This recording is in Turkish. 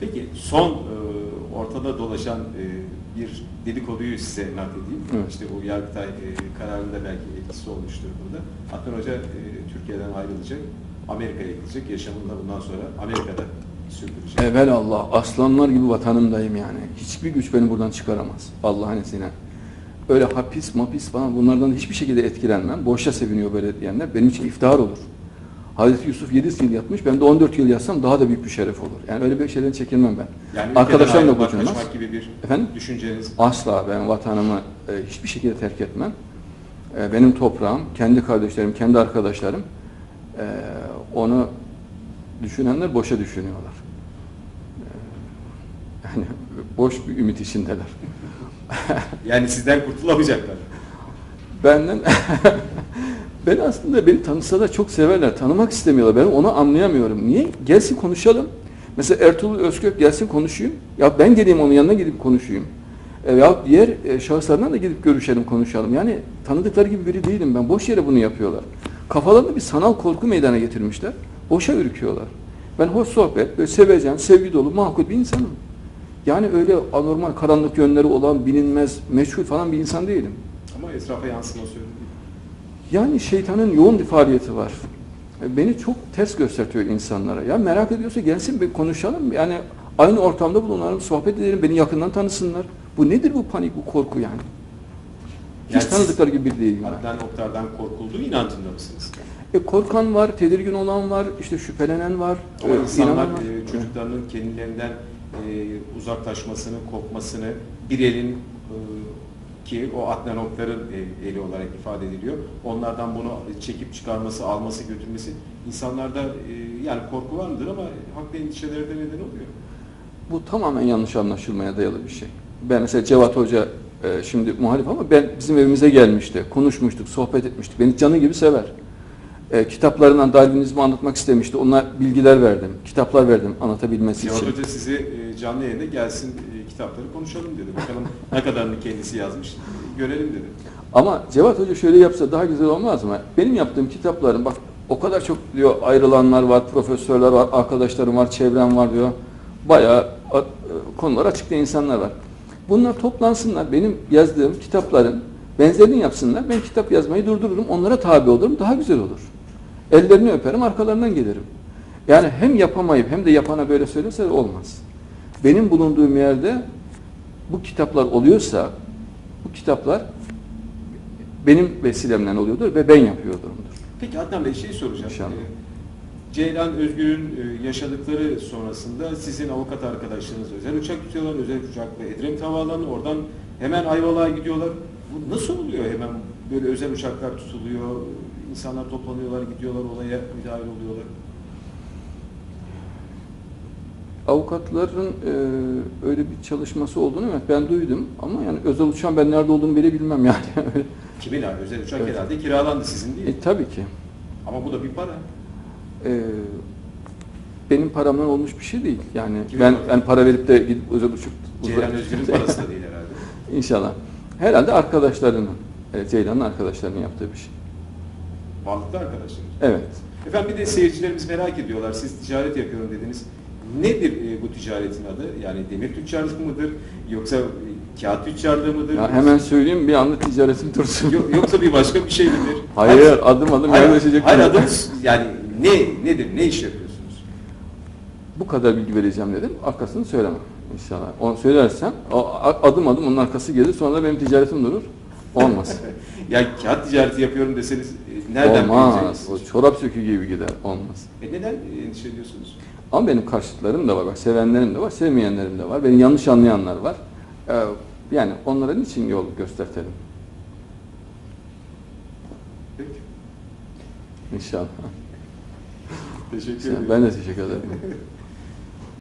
Peki son e, ortada dolaşan e, bir dedikoduyu size nakledeyim. Evet. İşte bu Yargıtay e, kararında belki etkisi olmuştur burada. Adnan Hoca e, Türkiye'den ayrılacak, Amerika'ya gidecek, yaşamını da bundan sonra Amerika'da sürdürecek. Evvel Allah aslanlar gibi vatanımdayım yani. Hiçbir güç beni buradan çıkaramaz. Allah'ın izniyle. Öyle hapis mapis falan bunlardan hiçbir şekilde etkilenmem. Boşa seviniyor böyle diyenler. Benim için iftihar olur. Hazreti Yusuf 7 yıl yatmış. Ben de 14 yıl yatsam daha da büyük bir şeref olur. Yani öyle bir şeyden çekinmem ben. Yani Arkadaşlarımla gocunmaz. gibi bir Efendim? düşünceniz Asla ben vatanımı e, hiçbir şekilde terk etmem. E, benim toprağım, kendi kardeşlerim, kendi arkadaşlarım e, onu düşünenler boşa düşünüyorlar. E, yani boş bir ümit içindeler. Yani sizden kurtulamayacaklar. Benden ben aslında beni tanısalar çok severler. Tanımak istemiyorlar. Ben onu anlayamıyorum. Niye? Gelsin konuşalım. Mesela Ertuğrul Özkök gelsin konuşayım. Ya ben geleyim onun yanına gidip konuşayım. E, ya diğer e, şahıslarla da gidip görüşelim, konuşalım. Yani tanıdıkları gibi biri değilim ben. Boş yere bunu yapıyorlar. Kafalarında bir sanal korku meydana getirmişler. Boşa ürküyorlar. Ben hoş sohbet, böyle sevecen, sevgi dolu, makul bir insanım. Yani öyle anormal karanlık yönleri olan, bilinmez, meşhur falan bir insan değilim. Ama etrafa yansıması. Yani şeytanın yoğun bir faaliyeti var. E, Beni çok ters gösteriyor insanlara. Ya merak ediyorsa gelsin bir konuşalım. Yani aynı ortamda bulunalım, sohbet edelim, beni yakından tanısınlar. Bu nedir bu panik, bu korku yani? Hiç Yani tanıdıkları gibi bir değilim ben. Adnan Oktar'dan korkulduğu inancında mısınız? E, korkan var, tedirgin olan var, işte şüphelenen var, Ama e, insanlar e, çocuklarının kendilerinden e, uzaklaşmasını, kopmasını bir elin e, ki o Adnan e, eli olarak ifade ediliyor. Onlardan bunu çekip çıkarması, alması, götürmesi insanlarda e, yani korku var mıdır ama haklı endişelere de neden oluyor. Bu tamamen yanlış anlaşılmaya dayalı bir şey. Ben mesela Cevat Hoca e, şimdi muhalif ama ben bizim evimize gelmişti. Konuşmuştuk, sohbet etmiştik. Beni canı gibi sever. E, kitaplarından Darwinizmi anlatmak istemişti. Ona bilgiler verdim. Kitaplar verdim anlatabilmesi Cevat için. Hoca sizi e, canlı yayında gelsin e, kitapları konuşalım dedi. Bakalım ne kadarını kendisi yazmış görelim dedi. Ama Cevat Hoca şöyle yapsa daha güzel olmaz mı? Benim yaptığım kitapların bak o kadar çok diyor ayrılanlar var, profesörler var, arkadaşlarım var, çevrem var diyor. Bayağı a- e, konular açıkta insanlar var. Bunlar toplansınlar. Benim yazdığım kitapların benzerini yapsınlar. Ben kitap yazmayı durdururum. Onlara tabi olurum. Daha güzel olur. Ellerini öperim, arkalarından gelirim. Yani hem yapamayıp hem de yapana böyle söylerse olmaz. Benim bulunduğum yerde bu kitaplar oluyorsa bu kitaplar benim vesilemle oluyordur ve ben yapıyordumdur. Peki Adnan Bey şey soracağım. İnşallah. Ee, Ceylan Özgür'ün e, yaşadıkları sonrasında sizin avukat arkadaşlarınız özel uçak tutuyorlar, özel uçakla Edremit Havaalanı, oradan hemen Ayvalık'a gidiyorlar. Bu nasıl oluyor hemen böyle özel uçaklar tutuluyor, insanlar toplanıyorlar, gidiyorlar olaya müdahil oluyorlar. Avukatların e, öyle bir çalışması olduğunu evet ben duydum ama yani özel uçağın ben nerede olduğunu bile bilmem yani. Kimin abi özel uçak Evet. herhalde kiralandı sizin değil. e, tabii ki. Ama bu da bir para. E, benim paramdan olmuş bir şey değil. Yani Kimin ben ben para verip de gidip özel uçak Ceylan Özgür'ün parası da değil herhalde. İnşallah. Herhalde arkadaşlarının, Ceylan'ın arkadaşlarının yaptığı bir şey. Varlıklı arkadaşlar. Evet. Efendim bir de seyircilerimiz merak ediyorlar. Siz ticaret yapıyorum dediniz. Nedir e, bu ticaretin adı? Yani demir tüccarlığı mıdır? Yoksa e, kağıt tüccarlığı mıdır? Ya hemen söyleyeyim bir anda ticaretim dursun. Yo- Yoksa bir başka bir şey midir? Hayır, adım adım hayır, hayır adınız yani ne nedir? Ne iş yapıyorsunuz? Bu kadar bilgi vereceğim dedim. Arkasını söylemem inşallah. Onu söylersem o a- adım adım onun arkası gelir. Sonra da benim ticaretim durur. Olmaz. yani kağıt ticareti yapıyorum deseniz e, nereden Olmaz. O çorap sökü gibi gider. Olmaz. E neden endişe ediyorsunuz? Ama benim karşıtlarım da var. Bak sevenlerim de var, sevmeyenlerim de var. Beni yanlış anlayanlar var. Ee, yani onlara niçin yol göstertelim? Peki. İnşallah. Teşekkür ederim. Ben de teşekkür ederim.